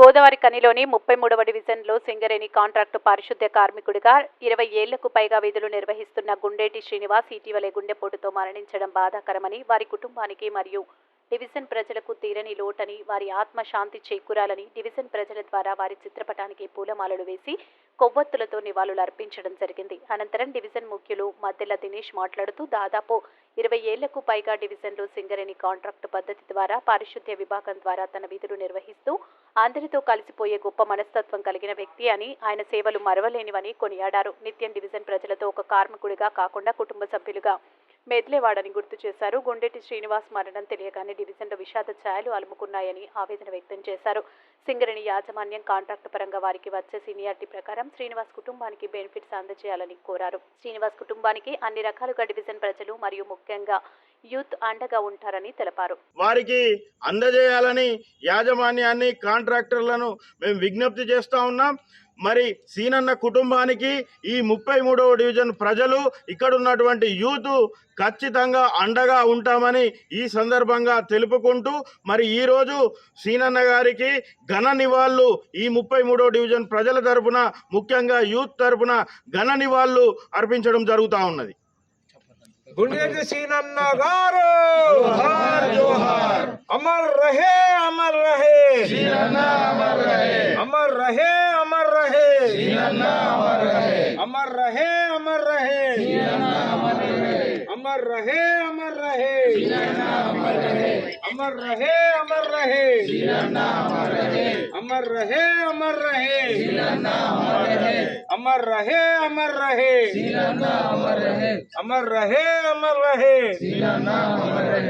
గోదావరి కనిలోని ముప్పై మూడవ డివిజన్లో సింగరేణి కాంట్రాక్టు పారిశుద్ధ్య కార్మికుడిగా ఇరవై ఏళ్ళకు పైగా విధులు నిర్వహిస్తున్న గుండేటి శ్రీనివాస్ ఇటీవలే గుండెపోటుతో మరణించడం బాధాకరమని వారి కుటుంబానికి మరియు డివిజన్ ప్రజలకు తీరని లోటని వారి ఆత్మ శాంతి చేకూరాలని డివిజన్ ప్రజల ద్వారా వారి చిత్రపటానికి పూలమాలలు వేసి కొవ్వొత్తులతో నివాళులు అర్పించడం జరిగింది. అనంతరం డివిజన్ ముఖ్యులు మద్దెల దినేష్ మాట్లాడుతూ దాదాపు ఇరవై ఏళ్ళకు పైగా డివిజన్లో సింగరేణి కాంట్రాక్టు పద్ధతి ద్వారా పారిశుద్ధ్య విభాగం ద్వారా తన విధులు నిర్వహిస్తూ అందరితో కలిసిపోయే గొప్ప మనస్తత్వం కలిగిన వ్యక్తి అని ఆయన సేవలు మరవలేనివని కొనియాడారు. నిత్యం డివిజన్ ప్రజలతో ఒక కార్మికుడిగా కాకుండా కుటుంబ సభ్యులుగా మెదిలేవాడని గుర్తు చేశారు. గుండెటి శ్రీనివాస్ మరణం తెలియగానే డివిజన్లో విషాద ఛాయలు అలుముకున్నాయని ఆవేదన వ్యక్తం చేశారు. సింగరేణి యాజమాన్యం కాంట్రాక్టు పరంగా వారికి వచ్చే సీనియారిటీ ప్రకారం శ్రీనివాస్ కుటుంబానికి బెనిఫిట్స్ అందజేయాలని కోరారు. శ్రీనివాస్ కుటుంబానికి అన్ని రకాలుగా డివిజన్ ప్రజలు మరియు ముఖ్యంగా యూత్ అండగా ఉంటారని తెలిపారు. వారికి అందజేయాలని యాజమాన్యాన్ని కాంట్రాక్టర్లను మేము విజ్ఞప్తి చేస్తూ ఉన్నాం. మరి సీనన్న కుటుంబానికి ఈ ముప్పై మూడవ డివిజన్ ప్రజలు ఇక్కడ ఉన్నటువంటి యూత్ ఖచ్చితంగా అండగా ఉంటామని ఈ సందర్భంగా తెలుపుకుంటూ మరి ఈరోజు సీనన్న గారికి ఘన నివాళులు ఈ ముప్పై మూడవ డివిజన్ ప్రజల తరపున ముఖ్యంగా యూత్ తరపున ఘన నివాళులు అర్పించడం జరుగుతూ ఉన్నది. గుండెటి సీనన్న గారు! అమర్ రహే అమర్ రహే! అమర్ రహే! अमर रहे अमर रहे अमर रहे अमर रहे अमर रहे अमर रहे अमर रहे अमर रहे अमर रहे अमर रहे अमर रहे अमर रहे अमर रहे अमर रहे